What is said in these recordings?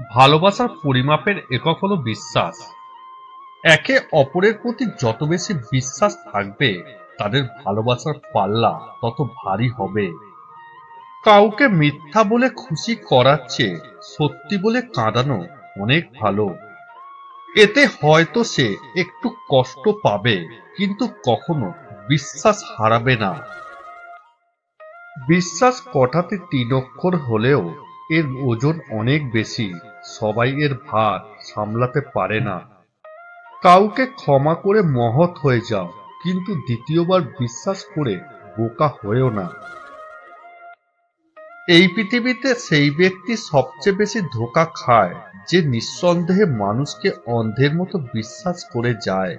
ভালোবাসার পরিমাপের একক হলো বিশ্বাস। একে অপরের প্রতি যত বেশি বিশ্বাস থাকবে, তাদের ভালোবাসার পাল্লা তত ভারী হবে। কাউকে মিথ্যা বলে খুশি করার চেয়ে সত্যি বলে কাঁদানো অনেক ভালো। এতে হয়তো সে একটু কষ্ট পাবে, কিন্তু কখনো বিশ্বাস হারাবে না। বিশ্বাস কটাতে তিন অক্ষর হলেও এর ওজন অনেক বেশি, সবাই এর ভার সামলাতে পারে না। কাউকে ক্ষমা করে মহৎ হয়ে যাও, কিন্তু দ্বিতীয়বার বিশ্বাস করে বোকা হয়েও না। এই পৃথিবীতে সেই ব্যক্তি সবচেয়ে বেশি ধোকা খায়, যে নিঃসন্দেহে মানুষকে অন্ধের মতো বিশ্বাস করে যায়।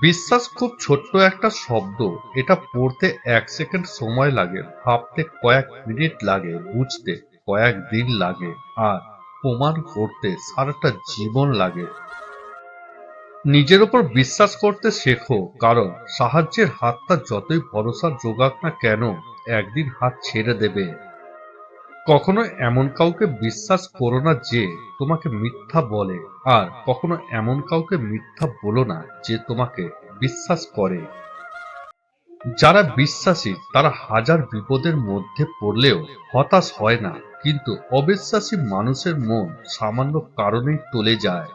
বিশ্বাস খুব ছোট্ট একটা শব্দ, এটা পড়তে এক সেকেন্ড সময় লাগে, ভাবতে কয়েক মিনিট লাগে, বুঝতে। কয়েক দিন লাগে আর প্রমাণ করতে সারাটা জীবন লাগে। নিজের ওপর বিশ্বাস করতে শেখো, কারণ সাহায্যের হাতটা যতই ভরসা যোগাক না কেন, একদিন হাত ছেড়ে দেবে। কখনো এমন কাউকে বিশ্বাস করো না যে তোমাকে মিথ্যা বলে, আর কখনো এমন কাউকে মিথ্যা বলো না যে তোমাকে বিশ্বাস করে। যারা বিশ্বাসী, তারা হাজার বিপদের মধ্যে পড়লেও হতাশ হয় না। কিন্তু অবিশ্বাসী মানুষের মন সামান্য কারণেই টলে যায়।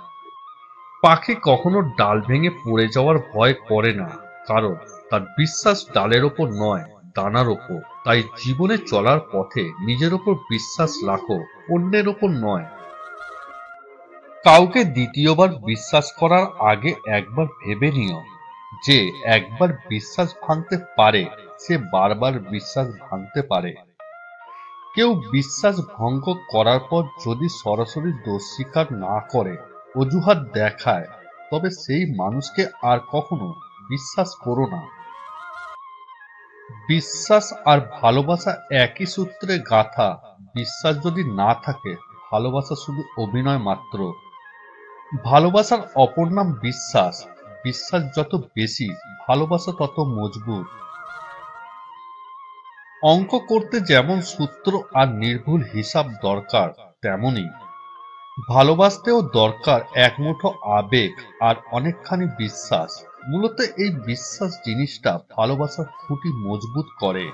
পাখি কখনো ডাল ভেঙে পড়ে যাওয়ার ভয় করে না, কারণ তার বিশ্বাস ডালের ওপর নয়, দানার ওপর। তাই জীবনে চলার পথে নিজের ওপর বিশ্বাস রাখো, অন্যের ওপর নয়। কাউকে দ্বিতীয়বার বিশ্বাস করার আগে একবার ভেবে নিও। যে একবার বিশ্বাস ভাঙতে পারে, সে বারবার বিশ্বাস ভাঙতে পারে। কেউ বিশ্বাস ভঙ্গ করার পর যদি সরাসরি দোষ স্বীকার না করে, অজুহাত দেখায়, তবে সেই মানুষকে আর কখনো বিশ্বাস করো না। বিশ্বাস আর ভালোবাসা একই সূত্রে গাথা। বিশ্বাস যদি না থাকে, ভালোবাসা শুধু অভিনয় মাত্র। ভালোবাসার অপর নাম বিশ্বাস। বিশ্বাস যত বেশি, ভালোবাসা তত মজবুত। অঙ্ক করতে যেমন সূত্র আর নির্ভুল হিসাব দরকার তেমনি ভালোবাসতেও দরকার এক মুঠো আবেগ আর অনেকখানি বিশ্বাস। মূলত এই বিশ্বাস জিনিসটা ভালোবাসার খুঁটি মজবুত করে।